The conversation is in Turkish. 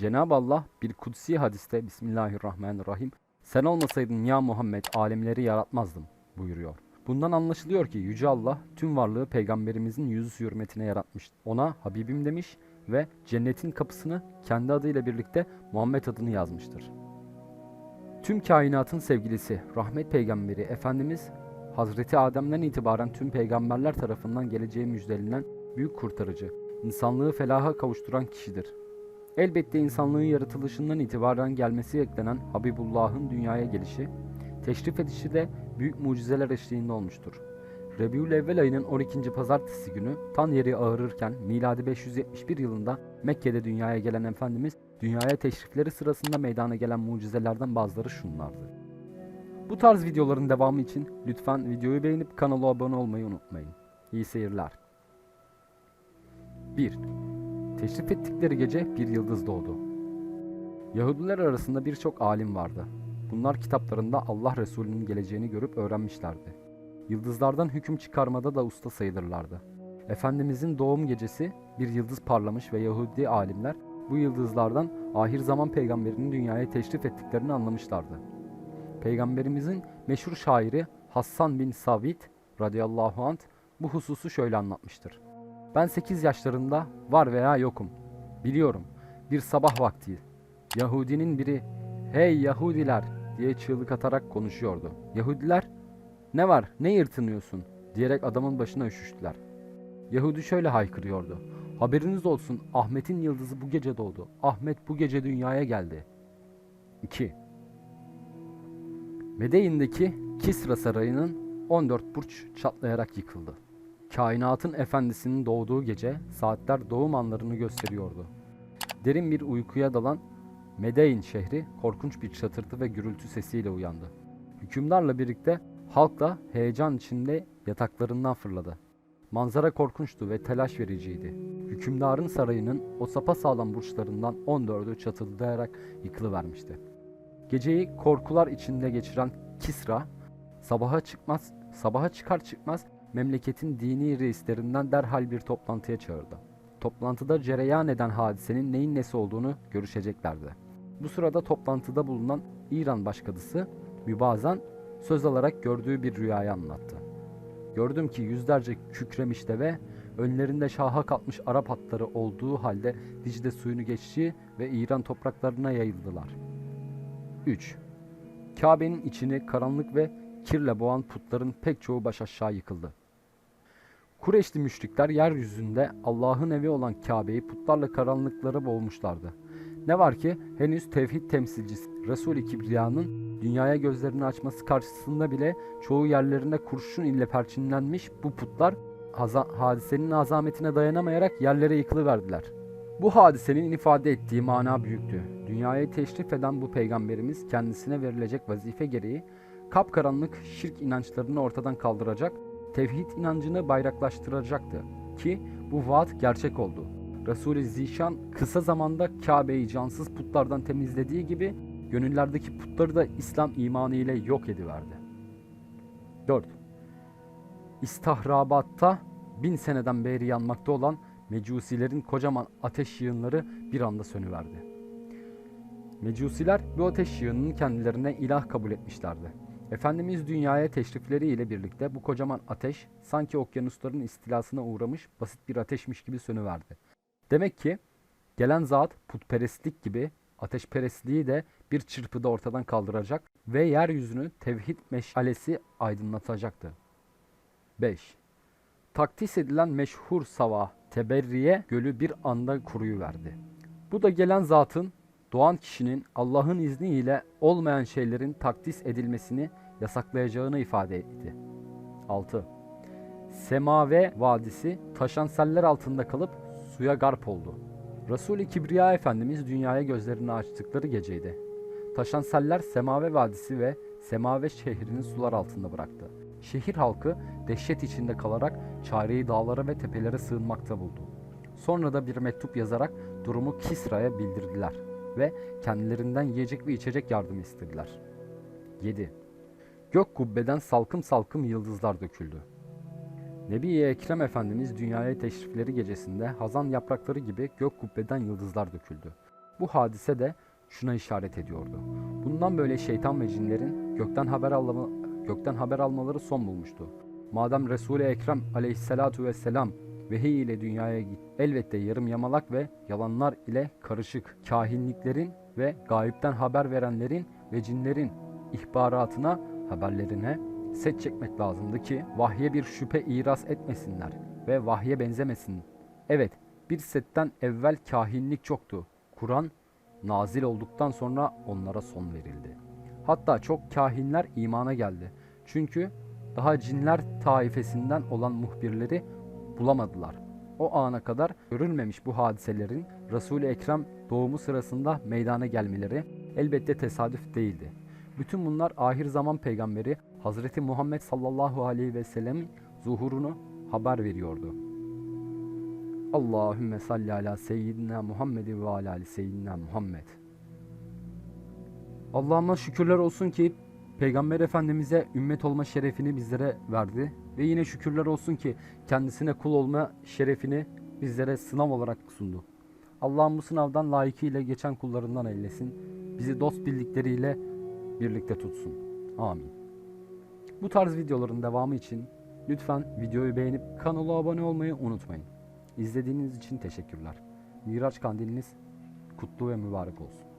Cenab-ı Allah bir kutsi hadiste Bismillahirrahmanirrahim sen olmasaydın ya Muhammed alemleri yaratmazdım buyuruyor. Bundan anlaşılıyor ki Yüce Allah tüm varlığı peygamberimizin yüzü hürmetine yaratmış. Ona Habibim demiş ve cennetin kapısını kendi adıyla birlikte Muhammed adını yazmıştır. Tüm kainatın sevgilisi, rahmet peygamberi Efendimiz Hazreti Adem'den itibaren tüm peygamberler tarafından geleceği müjdelenen büyük kurtarıcı, insanlığı felaha kavuşturan kişidir. Elbette insanlığın yaratılışından itibaren gelmesi beklenen Habibullah'ın dünyaya gelişi, teşrif edişi de büyük mucizeler eşliğinde olmuştur. Rebiül Evvel ayının 12. pazartesi günü tan yeri ağırırken miladi 571 yılında Mekke'de dünyaya gelen Efendimiz dünyaya teşrifleri sırasında meydana gelen mucizelerden bazıları şunlardı. Bu tarz videoların devamı için lütfen videoyu beğenip kanala abone olmayı unutmayın. İyi seyirler. 1. Teşrif ettikleri gece bir yıldız doğdu. Yahudiler arasında birçok alim vardı. Bunlar kitaplarında Allah Resulü'nün geleceğini görüp öğrenmişlerdi. Yıldızlardan hüküm çıkarmada da usta sayılırlardı. Efendimizin doğum gecesi bir yıldız parlamış ve Yahudi alimler bu yıldızlardan ahir zaman peygamberinin dünyaya teşrif ettiklerini anlamışlardı. Peygamberimizin meşhur şairi Hassan bin Sabit radıyallahu anh bu hususu şöyle anlatmıştır. Ben 8 yaşlarında var veya yokum. Biliyorum bir sabah vakti Yahudinin biri hey Yahudiler diye çığlık atarak konuşuyordu. Yahudiler ne var ne yırtınıyorsun diyerek adamın başına üşüştüler. Yahudi şöyle haykırıyordu. Haberiniz olsun Ahmet'in yıldızı bu gece doğdu. Ahmet bu gece dünyaya geldi. 2. Medeyin'deki Kisra Sarayı'nın 14 burç çatlayarak yıkıldı. Kainatın efendisinin doğduğu gece saatler doğum anlarını gösteriyordu. Derin bir uykuya dalan Medein şehri korkunç bir çatırtı ve gürültü sesiyle uyandı. Hükümdarla birlikte halk da heyecan içinde yataklarından fırladı. Manzara korkunçtu ve telaş vericiydi. Hükümdarın sarayının o sapasağlam burçlarından 14'ü çatıldayarak yıkılıvermişti. Geceyi korkular içinde geçiren Kisra, sabaha çıkmaz, sabaha çıkar çıkmaz memleketin dini reislerinden derhal bir toplantıya çağırdı. Toplantıda cereyan eden hadisenin neyin nesi olduğunu görüşeceklerdi. Bu sırada toplantıda bulunan İran başkadısı Mübazan söz alarak gördüğü bir rüyayı anlattı. Gördüm ki yüzlerce kükremiş deve önlerinde şaha kalkmış Arap atları olduğu halde Dicle suyunu geçti ve İran topraklarına yayıldılar. 3. Kabe'nin içini karanlık ve kirle boğan putların pek çoğu baş aşağı yıkıldı. Kureyşli müşrikler yeryüzünde Allah'ın evi olan Kabe'yi putlarla karanlıklara boğmuşlardı. Ne var ki henüz tevhid temsilcisi Resul-i Kibriya'nın dünyaya gözlerini açması karşısında bile çoğu yerlerinde kurşun ile perçinlenmiş bu putlar hadisenin azametine dayanamayarak yerlere yıkılıverdiler. Bu hadisenin ifade ettiği mana büyüktü. Dünyaya teşrif eden bu peygamberimiz kendisine verilecek vazife gereği kapkaranlık şirk inançlarını ortadan kaldıracak, tevhid inancını bayraklaştıracaktı ki bu vaat gerçek oldu. Resul-i Zişan kısa zamanda Kabe'yi cansız putlardan temizlediği gibi gönüllerdeki putları da İslam imanı ile yok ediverdi. 4. İstahrabatta bin seneden beri yanmakta olan Mecusilerin kocaman ateş yığınları bir anda sönüverdi. Mecusiler bu ateş yığınının kendilerine ilah kabul etmişlerdi. Efendimiz dünyaya teşrifleri ile birlikte bu kocaman ateş sanki okyanusların istilasına uğramış basit bir ateşmiş gibi sönüverdi. Demek ki gelen zat putperestlik gibi ateşperestliği de bir çırpıda ortadan kaldıracak ve yeryüzünü tevhid meşalesi aydınlatacaktı. 5. Takdis edilen meşhur Sava Teberriye gölü bir anda kuruyuverdi. Bu da gelen zatın doğan kişinin Allah'ın izniyle olmayan şeylerin takdis edilmesini yasaklayacağını ifade etti. 6. Semave Vadisi taşan seller altında kalıp suya garp oldu. Resul-i Kibriya Efendimiz dünyaya gözlerini açtıkları geceydi. Taşan seller Semave Vadisi ve Semave şehrini sular altında bıraktı. Şehir halkı dehşet içinde kalarak çareyi dağlara ve tepelere sığınmakta buldu. Sonra da bir mektup yazarak durumu Kisra'ya bildirdiler ve kendilerinden yiyecek ve içecek yardım istediler. 7. Gök kubbeden salkım salkım yıldızlar döküldü. Nebi-i Ekrem Efendimiz dünyaya teşrifleri gecesinde hazan yaprakları gibi gök kubbeden yıldızlar döküldü. Bu hadise de şuna işaret ediyordu. Bundan böyle şeytan ve cinlerin gökten haber alma, gökten haber almaları son bulmuştu. Madem Resul-i Ekrem aleyhissalatu vesselam vehiy ile dünyaya git. Elbette yarım yamalak ve yalanlar ile karışık kahinliklerin ve gayipten haber verenlerin ve cinlerin ihbaratına, haberlerine set çekmek lazımdı ki vahye bir şüphe iras etmesinler ve vahye benzemesin. Evet, bir setten evvel kahinlik çoktu. Kur'an nazil olduktan sonra onlara son verildi. Hatta çok kahinler imana geldi. Çünkü daha cinler taifesinden olan muhbirleri bulamadılar. O ana kadar görülmemiş bu hadiselerin Resul-i Ekrem doğumu sırasında meydana gelmeleri elbette tesadüf değildi. Bütün bunlar ahir zaman peygamberi Hazreti Muhammed sallallahu aleyhi ve sellem'in zuhurunu haber veriyordu. Allahümme salli ala seyyidina Muhammed ve ala ali seyyidina Muhammed. Allah'ıma şükürler olsun ki Peygamber Efendimiz'e ümmet olma şerefini bizlere verdi. Ve yine şükürler olsun ki kendisine kul olma şerefini bizlere sınav olarak sundu. Allah'ım bu sınavdan layıkıyla geçen kullarından eylesin. Bizi dost bildikleriyle birlikte tutsun. Amin. Bu tarz videoların devamı için lütfen videoyu beğenip kanala abone olmayı unutmayın. İzlediğiniz için teşekkürler. Miraç kandiliniz kutlu ve mübarek olsun.